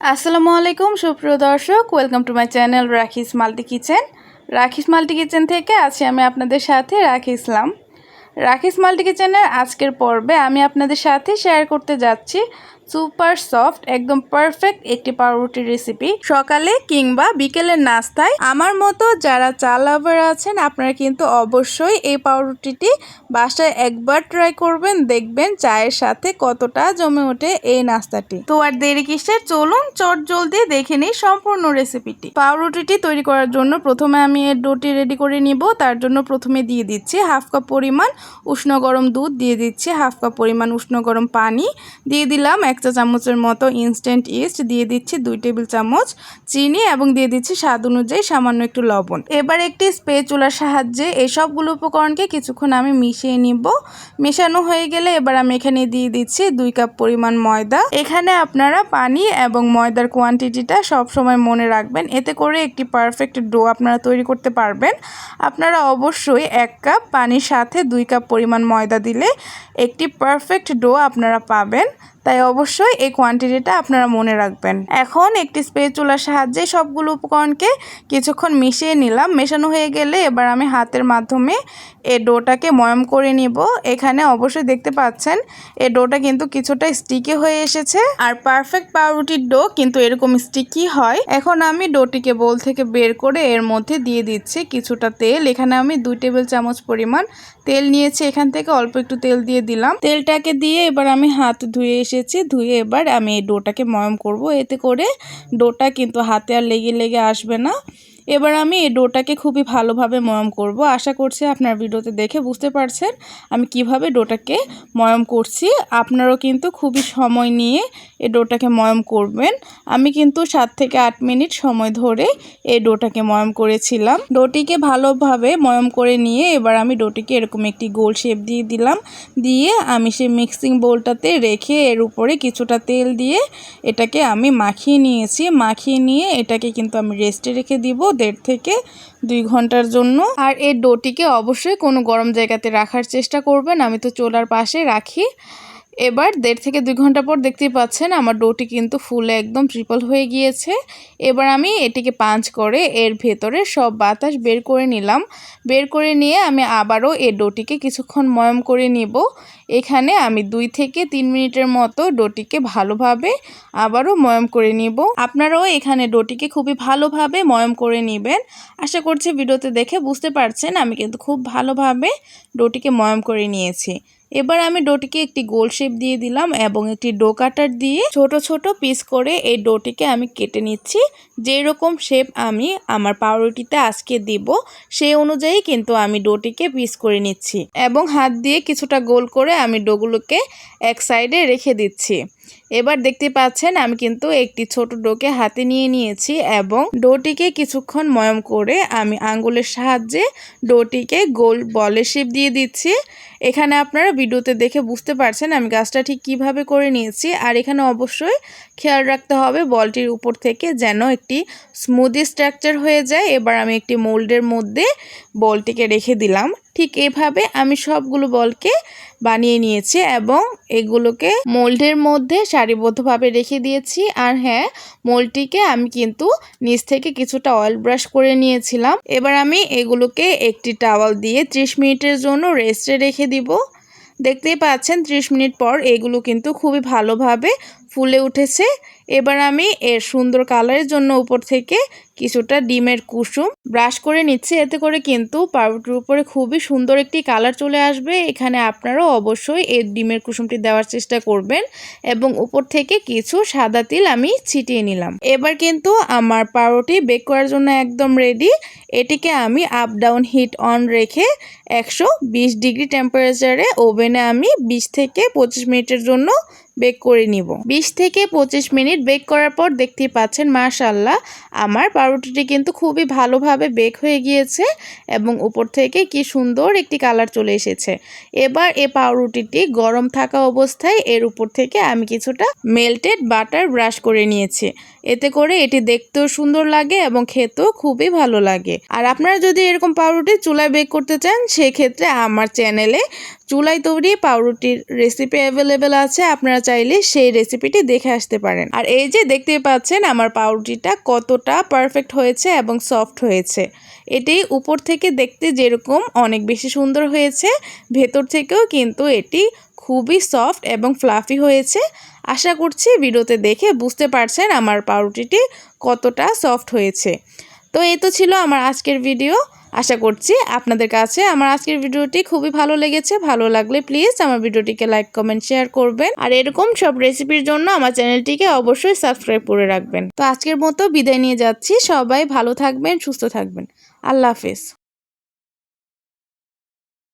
আসসালামু আলাইকুম, সুপ্রিয় দর্শক। Welcome to my channel Rakhi's multi kitchen Rakhi's multi kitchen থেকে আছি আমি আপনাদের সাথে রাখি ইসলাম। রাখিস মাল্টি কিচেনের আজকের পর্বে আমি আপনাদের সাথে শেয়ার করতে যাচ্ছি সুপার সফট, একদম পারফেক্ট একটি পাউরুটির রেসিপি সকালে কিংবা বিকেলের নাস্তায় আমার মতো যারা চা লাভার আছেন, আপনারা কিন্তু অবশ্যই এই পাউরুটিটি বাসায় একবার ট্রাই করবেন, দেখবেন চায়ের সাথে কতটা জমে ওঠে এই নাস্তাটি। তো আর দেরি কিসের? চলুন চট জলদি দেখে নিই সম্পূর্ণ রেসিপিটি পাউরুটিটি তৈরি করার জন্য প্রথমে আমি এর ডোটি রেডি করে নিব। তার জন্য প্রথমে দিয়ে দিচ্ছি হাফ কাপ পরিমাণ উষ্ণ গরম দুধ, দিয়ে দিচ্ছি হাফ কাপ পরিমাণ উষ্ণ গরম পানি, দিয়ে দিলাম এক চা চামচের মতো ইনস্ট্যান্ট ইস্ট দিয়ে দিচ্ছি দুই টেবিল চামচ চিনি এবং দিয়ে দিচ্ছি স্বাদ অনুযায়ী সামান্য একটু লবণ। এবার একটি স্প্রে চুলার সাহায্যে এই সবগুলো উপকরণকে কিছুক্ষণ আমি মিশিয়ে নিব। মেশানো হয়ে গেলে এবার আমি এখানে দিয়ে দিচ্ছি দুই কাপ পরিমাণ ময়দা। এখানে আপনারা পানি এবং ময়দার কোয়ান্টিটিটা সব সময় মনে রাখবেন। এতে করে একটি পারফেক্ট ডো আপনারা তৈরি করতে পারবেন। আপনারা অবশ্যই এক কাপ পানির সাথে দুই কাপ পরিমাণ ময়দা দিলে একটি পারফেক্ট ডো আপনারা পাবেন। তাই অবশ্যই এই কোয়ান্টিটিটা আপনারা মনে রাখবেন। এখন একটি স্প্রে চুলার সাহায্যে সবগুলো উপকরণকে কিছুক্ষণ মিশিয়ে নিলাম। মেশানো হয়ে গেলে এবার আমি হাতের মাধ্যমে এ ডোটাকে ময়ম করে নিব। এখানে অবশ্যই দেখতে পাচ্ছেন এই ডোটা কিন্তু কিছুটা স্টিকি হয়ে এসেছে। আর পারফেক্ট পাউরুটির ডো কিন্তু এরকম স্টিকি হয়। এখন আমি ডোটিকে বোল থেকে বের করে এর মধ্যে দিয়ে দিচ্ছি কিছুটা তেল। এখানে আমি দুই টেবিল চামচ পরিমাণ তেল নিয়েছি। এখান থেকে অল্প একটু তেল দিয়ে দিলাম। তেলটাকে দিয়ে এবার আমি হাত ধুয়ে এসেছি ধুয়ে এবার আমি এই ডোটাকে ময়ম করব। এতে করে ডোটা কিন্তু হাতে আর লেগে লেগে আসবে না। এবার আমি এই ডোটাকে খুবই ভালোভাবে ময়ম করব। আশা করছি আপনার ভিডিওতে দেখে বুঝতে পারছেন আমি কীভাবে ডোটাকে ময়ম করছি। আপনারাও কিন্তু খুবই সময় নিয়ে এই ডোটাকে ময়ম করবেন। আমি কিন্তু সাত থেকে আট মিনিট সময় ধরে এই ডোটাকে ময়ম করেছিলাম। ডোটিকে ভালোভাবে ময়ম করে নিয়ে এবার আমি ডোটিকে এরকম একটি গোল শেপ দিয়ে দিলাম। দিয়ে আমি সেই মিক্সিং বোলটাতে রেখে এর উপরে কিছুটা তেল দিয়ে এটাকে আমি মাখিয়ে নিয়েছি। মাখিয়ে নিয়ে এটাকে কিন্তু আমি রেস্টে রেখে দিব। দেড় থেকে দুই ঘণ্টার জন্য। আর এই ডোটিকে অবশ্যই কোনো গরম জায়গাতে রাখার চেষ্টা করবেন। আমি তো চোলার পাশে রাখি। এবার দেড় থেকে দুই ঘণ্টা পর দেখতেই পাচ্ছেন আমার ডোটি কিন্তু ফুলে একদম ট্রিপল হয়ে গিয়েছে। এবার আমি এটিকে পাঞ্চ করে এর ভেতরে সব বাতাস বের করে নিলাম। বের করে নিয়ে আমি আবারও এ ডোটিকে কিছুক্ষণ ময়ম করে নিব। এখানে আমি দুই থেকে তিন মিনিটের মতো ডোটিকে ভালোভাবে আবারও ময়ম করে নিব। আপনারাও এখানে ডোটিকে খুবই ভালোভাবে ময়ম করে নেবেন। আশা করছি ভিডিওতে দেখে বুঝতে পারছেন আমি কিন্তু খুব ভালোভাবে ডোটিকে ময়ম করে নিয়েছি। এবার আমি ডোটিকে একটি গোল শেপ দিয়ে দিলাম এবং একটি ডো কাটার দিয়ে ছোট ছোট পিস করে এই ডোটিকে আমি কেটে নিচ্ছি। যেই রকম শেপ আমি আমার পাউরুটিতে আজকে দিব সেই অনুযায়ী কিন্তু আমি ডোটিকে পিস করে নিচ্ছি এবং হাত দিয়ে কিছুটা গোল করে আমি ডোগুলোকে এক সাইডে রেখে দিচ্ছি। এবার দেখতে পাচ্ছেন, আমি কিন্তু একটি ছোট ডোকে হাতে নিয়ে নিয়েছি এবং ডোটিকে কিছুক্ষণ ময়ম করে আমি আঙ্গুলের সাহায্যে ডোটিকে গোল বলে শিপ দিয়ে দিচ্ছি। এখানে আপনারা ভিডিওতে দেখে বুঝতে পারছেন আমি গাছটা ঠিক কীভাবে করে নিয়েছি। আর এখানে অবশ্যই খেয়াল রাখতে হবে বলটির উপর থেকে যেন একটি স্মুদি স্ট্রাকচার হয়ে যায়। এবার আমি একটি মোল্ডের মধ্যে বলটিকে রেখে দিলাম। ঠিক এভাবে আমি সবগুলো বলকে বানিয়ে নিয়েছি এবং এগুলোকে মোল্ডের মধ্যে সারিবদ্ধভাবে রেখে দিয়েছি। আর হ্যাঁ মোল্ডটিকে আমি কিন্তু নিচ থেকে কিছুটা অয়েল ব্রাশ করে নিয়েছিলাম। এবার আমি এগুলোকে একটি টাওয়াল দিয়ে ত্রিশ মিনিটের জন্য রেস্টে রেখে দিব। দেখতেই পাচ্ছেন ত্রিশ মিনিট পর এগুলো কিন্তু খুবই ভালোভাবে ফুলে উঠেছে। এবার আমি এর সুন্দর কালারের জন্য উপর থেকে কিছুটা ডিমের কুসুম ব্রাশ করে নিচ্ছি। এতে করে কিন্তু পাউরুটির উপরে খুবই সুন্দর একটি কালার চলে আসবে। এখানে আপনারাও অবশ্যই এই ডিমের কুসুমটি দেওয়ার চেষ্টা করবেন এবং উপর থেকে কিছু সাদা তিল আমি ছিটিয়ে নিলাম। এবার কিন্তু আমার পাউরুটি বেক করার জন্য একদম রেডি এটিকে আমি আপ ডাউন হিট অন রেখে একশো বিশ ডিগ্রি টেম্পারেচারে ওভেনে আমি বিশ থেকে পঁচিশ মিনিটের জন্য বেক করে নিব। বিশ থেকে পঁচিশ মিনিট বেক করার পর দেখতেই পাচ্ছেন মাশাল্লাহ আমার পাউরুটিটি কিন্তু খুবই ভালোভাবে বেক হয়ে গিয়েছে এবং উপর থেকে কি সুন্দর একটি কালার চলে এসেছে। এবার এ পাউরুটিটি গরম থাকা অবস্থায় এর উপর থেকে আমি কিছুটা মেল্টেড বাটার ব্রাশ করে নিয়েছি। এতে করে এটি দেখতেও সুন্দর লাগে এবং খেতেও খুবই ভালো লাগে। আর আপনারা যদি এরকম পাউরুটি চুলায় বেক করতে চান, সেক্ষেত্রে আমার চ্যানেলে চুলায় তৈরি পাউরুটির রেসিপি অ্যাভেলেবেল আছে। আপনারা চাইলে সেই রেসিপিটি দেখে আসতে পারেন। আর এই যে দেখতে পাচ্ছেন, আমার পাউরুটিটা কতটা পারফেক্ট হয়েছে এবং সফট হয়েছে। এটি উপর থেকে দেখতে যেরকম অনেক বেশি সুন্দর হয়েছে, ভেতর থেকেও কিন্তু এটি খুবই সফট এবং ফ্লাফি হয়েছে। আশা করছি ভিডিওতে দেখে বুঝতে পারছেন আমার পাউরুটিটি কতটা সফট হয়েছে। তো এই তো ছিল আমার আজকের ভিডিও। আশা করছি আপনাদের কাছে আমার আজকের ভিডিওটি খুবই ভালো লেগেছে। ভালো লাগলে প্লিজ আমার ভিডিওটিকে লাইক, কমেন্ট, শেয়ার করবেন। আর এরকম সব রেসিপির জন্য আমার চ্যানেলটিকে অবশ্যই সাবস্ক্রাইব করে রাখবেন। তো আজকের মতো বিদায় নিয়ে যাচ্ছি। সবাই ভালো থাকবেন, সুস্থ থাকবেন। আল্লাহ হাফেজ।